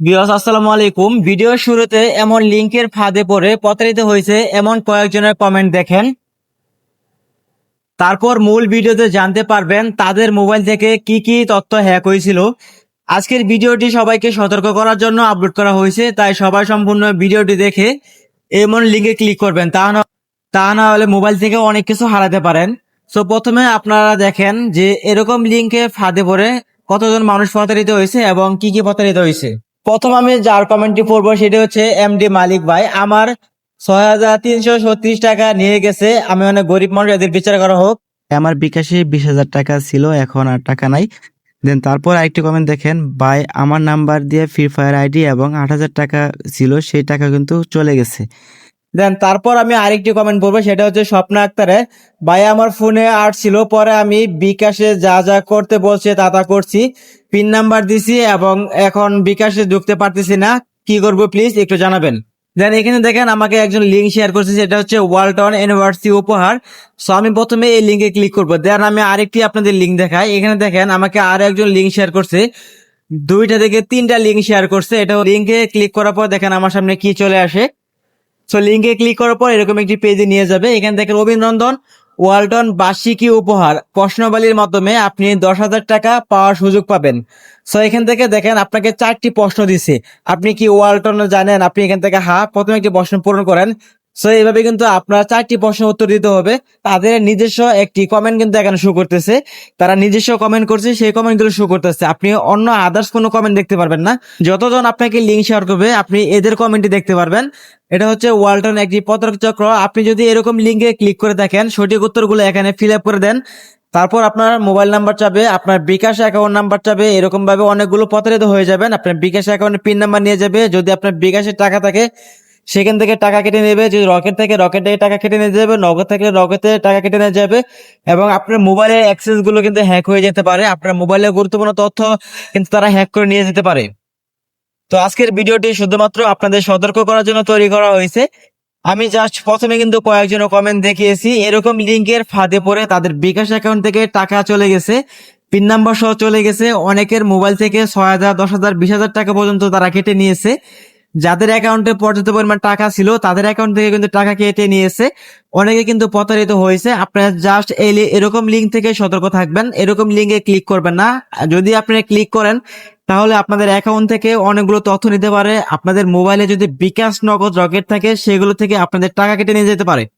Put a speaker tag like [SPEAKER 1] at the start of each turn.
[SPEAKER 1] বিয়স আসসালামু আলাইকুম। ভিডিও শুরুতে এমন লিংকের ফাঁদে পড়ে প্রতারিত হয়েছে এমন কয়েকজনের কমেন্ট দেখেন। তারপর মূল ভিডিওতে জানতে পারবেন তাদের মোবাইল থেকে কি কি তথ্য হ্যাক হয়েছিল। আজকের ভিডিওটি সবাইকে সতর্ক করার জন্য আপলোড করা হয়েছে, তাই সবাই সম্পূর্ণ ভিডিওটি দেখে এমন লিঙ্কে ক্লিক করবেন। তা না তা না হলে মোবাইল থেকে অনেক কিছু হারাতে পারেন। সো প্রথমে আপনারা দেখেন যে এরকম লিঙ্কে ফাঁদে পড়ে কতজন মানুষ প্রতারিত হয়েছে এবং কি কি প্রতারিত হয়েছে। প্রথম আমি যার কমেন্টটি পড়ব সেটি হচ্ছে এমডি মালিক ভাই। আমার ছয় হাজার তিনশো ছত্রিশ টাকা নিয়ে গেছে। আমি অনেক গরিব মানুষ, এদের বিচার করা হোক।
[SPEAKER 2] আমার বিকাশে বিশ হাজার টাকা ছিল, এখন আর টাকা নাই। দেন তারপর আরেকটি কমেন্ট দেখেন, ভাই, আমার নাম্বার দিয়ে ফ্রি ফায়ার আইডি এবং আট হাজার টাকা ছিল, সেই টাকা কিন্তু চলে গেছে।
[SPEAKER 1] দেন তারপর আমি আরেকটি কমেন্ট বলব সেটা হচ্ছে স্বপ্ন আক্তারে, ভাই, আমার ফোনে আর্ট ছিল, পরে আমি বিকাশে যা যা করতে বলছে তা তা করছি, পিন নাম্বার দিছি এবং এখন বিকাশে ঢুকতে পারতেছি না, কি করব প্লিজ একটু জানাবেন। দেন এখানে দেখেন আমাকে একজন লিঙ্ক শেয়ার করছে, সেটা হচ্ছে ওয়ালটন ইউনিভার্সিটি উপহার। সো আমি প্রথমে এই লিঙ্কে ক্লিক করব দেন আমি আরেকটি আপনাদের লিঙ্ক দেখাই। এখানে দেখেন আমাকে আরও একজন লিঙ্ক শেয়ার করছে, দুইটা থেকে তিনটা লিঙ্ক শেয়ার করছে। এটা লিঙ্কে ক্লিক করার পর দেখেন আমার সামনে কি চলে আসে। সো লিঙ্কে ক্লিক করার পর এরকম একটি পেজে নিয়ে যাবে। এখান থেকে অভিনন্দন ওয়ালটন বার্ষিকী উপহার। প্রশ্নবালির মাধ্যমে আপনি দশ হাজার টাকা পাওয়ার সুযোগ পাবেন। সো এখান থেকে দেখেন আপনাকে চারটি প্রশ্ন দিছে। আপনি কি ওয়ালটন জানেন? আপনি এখান থেকে, হা, প্রথমে একটি প্রশ্ন পূরণ করেন। সো এইভাবে কিন্তু আপনার চারটি প্রশ্ন উত্তর দিতে হবে। তাদের নিজস্ব একটি কমেন্ট কিন্তু এখানে শো করতেছে। তারা নিজস্ব কমেন্ট করছে, সেই কমেন্টগুলো শো করতেছে। আপনি অন্য আদার্স কোনো কমেন্ট দেখতে পারবেন না। যতজন আপনাকে লিঙ্ক শেয়ার করবে, আপনি এদের কমেন্টই দেখতে পারবেন। এটা হচ্ছে ওয়ালটন একটি পতরক চক্র। আপনি যদি এরকম লিঙ্কে ক্লিক করে দেখেন, সঠিক উত্তরগুলো এখানে ফিল আপ করে দেন। তারপর আপনার মোবাইল নাম্বার চাবে, আপনার বিকাশ অ্যাকাউন্ট নাম্বার চাবে এরকম ভাবে অনেকগুলো প্রতারিত হয়ে যাবেন। আপনার বিকাশ অ্যাকাউন্টের পিন নাম্বার নিয়ে যাবে। যদি আপনার বিকাশের টাকা থাকে, সেখান থেকে টাকা কেটে নেবে। যদি রকেট থেকে রকেট থেকে টাকা কেটে নিয়ে যাবে। নগদ থেকে নগদে টাকা কেটে নিয়ে যাবে। এবং আপনার মোবাইলের অ্যাক্সেসগুলো কিন্তু হ্যাক হয়ে যেতে পারে। আপনার মোবাইলের গুরুত্বপূর্ণ তথ্য কিন্তু তারা হ্যাক করে নিয়ে যেতে পারে। তো আজকের ভিডিওটি শুধুমাত্র আপনাদের সতর্ক করার জন্য তৈরি করা হয়েছে। আমি জাস্ট প্রথমে কিন্তু কয়েকজন কমেন্ট দেখিয়েছি। এরকম লিঙ্কের ফাঁদে পড়ে তাদের বিকাশ অ্যাকাউন্ট থেকে টাকা চলে গেছে পিন নাম্বার সহ চলে গেছে। অনেকের মোবাইল থেকে ছয় হাজার, দশ হাজার, বিশ হাজার টাকা পর্যন্ত তারা কেটে নিয়েছে। যাদের অ্যাকাউন্টে পর্যাপ্ত পরিমাণ টাকা ছিল, তাদের অ্যাকাউন্ট থেকে কিন্তু টাকা কেটে নিয়েছে। অনেকে কিন্তু প্রতারিত হয়েছে। আপনারা জাস্ট এই এরকম লিঙ্ক থেকে সতর্ক থাকবেন। এরকম লিঙ্কে ক্লিক করবেন না। যদি আপনি ক্লিক করেন, তাহলে আপনাদের অ্যাকাউন্ট থেকে অনেকগুলো তথ্য নিতে পারে। আপনাদের মোবাইলে যদি বিকাশ নগদ রকেট থাকে, সেগুলো থেকে আপনাদের টাকা কেটে নিয়ে যেতে পারে।